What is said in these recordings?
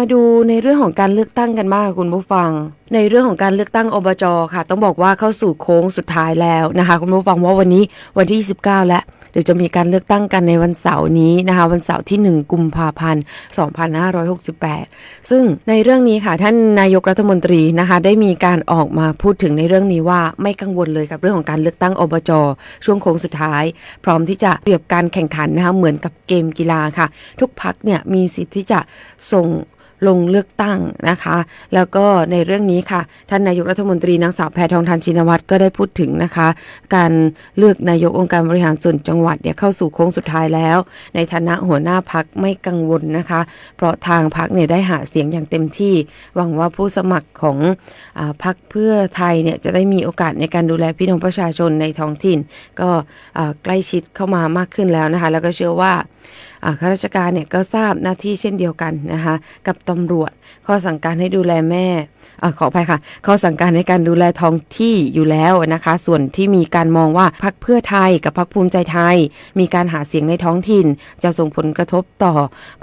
มาดูในเรื่องของการเลือกตั้งกันบ้างคุณผู้ฟัง ในเรื่องของการเลือกตั้งอบจค่ะ ต้องบอกว่าเข้าสู่โค้งสุดท้ายแล้วนะคะ คุณผู้ฟังว่าวันนี้วันที่ 29 แล้วเดี๋ยวจะมีการเลือกตั้งกันในวันเสาร์นี้นะคะ วันเสาร์ที่ 1 กุมภาพันธ์ 2568 ซึ่งในเรื่องนี้ค่ะท่านนายกรัฐมนตรีนะคะ ได้มีการออกมาพูดถึงในเรื่องนี้ว่าไม่กังวลเลยกับเรื่องของการเลือกตั้งอบจช่วงโค้งสุดท้าย พร้อมที่จะเปรียบการแข่งขันนะคะเหมือนกับเกมกีฬาค่ะ ทุกพักเนี่ยมีสิทธิ์ที่จะส่ง ลงเลือกตั้งนะคะ แล้วก็ในเรื่องนี้ค่ะ ท่านนายกรัฐมนตรีนางสาวแพทองทานชินวัตรก็ได้พูดถึงนะคะ การเลือกนายกองค์การบริหารส่วนจังหวัดเนี่ยเข้าสู่โค้งสุดท้ายแล้ว ในฐานะหัวหน้าพักไม่กังวลนะคะ เพราะทางพักเนี่ยได้หาเสียงอย่างเต็มที่ หวังว่าผู้สมัครของอพักเพื่อไทยเนี่ยจะได้มีโอกาสในการดูแลพี่น้องประชาชนในท้องถิ่น ก็ใกล้ชิดเข้ามามากขึ้นแล้วนะคะ แล้วก็เชื่อว่า ข้าราชการเนี่ยก็ทราบหน้าที่เช่นเดียวกันนะคะกับตำรวจข้อสั่งการให้ดูแลแม่อาขออภัยค่ะข้อสั่งการในการดูแลท้องที่อยู่แล้วนะคะ ส่วนที่มีการมองว่าพักเพื่อไทยกับพักภูมิใจไทย มีการหาเสียงในท้องถิ่น จะส่งผลกระทบต่อ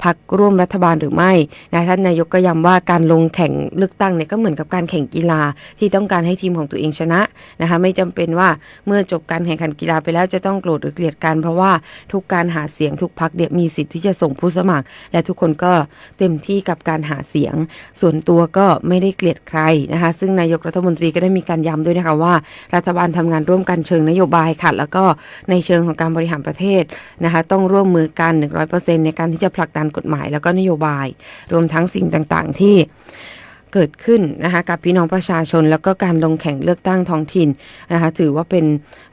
พักร่วมรัฐบาลหรือไม่นะท่านนายกก็ย้ำว่าการลงแข่งเลือกตั้งเนี่ยก็เหมือนกับการแข่งกีฬาที่ต้องการให้ทีมของตัวเองชนะนะคะไม่จำเป็นว่าเมื่อจบการแข่งขันกีฬาไปแล้วจะต้องโกรธหรือเกลียดกันเพราะว่าทุกการหาเสียงทุกพักเนี่ยมีสิทธิ์ที่จะส่งผู้สมัคร และทุกคนก็เต็มที่กับการหาเสียง ส่วนตัวก็ไม่ได้เกลียดใครนะคะ ซึ่งนายกรัฐมนตรีก็ได้มีการย้ำด้วยนะคะว่า รัฐบาลทำงานร่วมกันเชิงนโยบายค่ะแล้วก็ในเชิงของการบริหารประเทศนะคะต้องร่วมมือกัน 100%ในการที่จะผลักดันกฎหมายแล้วก็นโยบาย รวมทั้งสิ่งต่างๆ ที่เกิดขึ้นนะคะกับพี่น้องประชาชน แล้วก็การลงแข่งเลือกตั้งท้องถิ่นนะคะถือว่าเป็น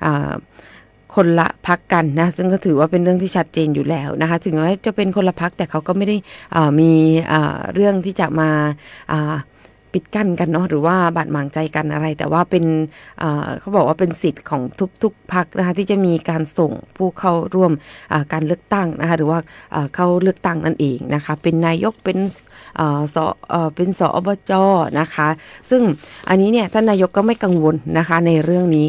อ่า คนละพักกันนะซึ่งก็ถือว่าเป็นเรื่องที่ชัดเจนอยู่แล้วนะคะถึงแม้จะเป็นคนละพักแต่เขาก็ไม่ได้มีเรื่องที่จะมาปิดกั้นกันเนาะหรือว่าบาดหมางใจกันอะไร แต่ว่าเป็นเขาบอกว่าเป็นสิทธิ์ของทุกๆพักนะคะที่จะมีการส่งผู้เข้าร่วมการเลือกตั้งนะคะหรือว่าเข้าเลือกตั้งนั่นเองนะคะเป็นนายกเป็นสอเป็นสอบจนะคะ ซึ่งอันนี้เนี่ยท่านนายกก็ไม่กังวลนะคะในเรื่องนี้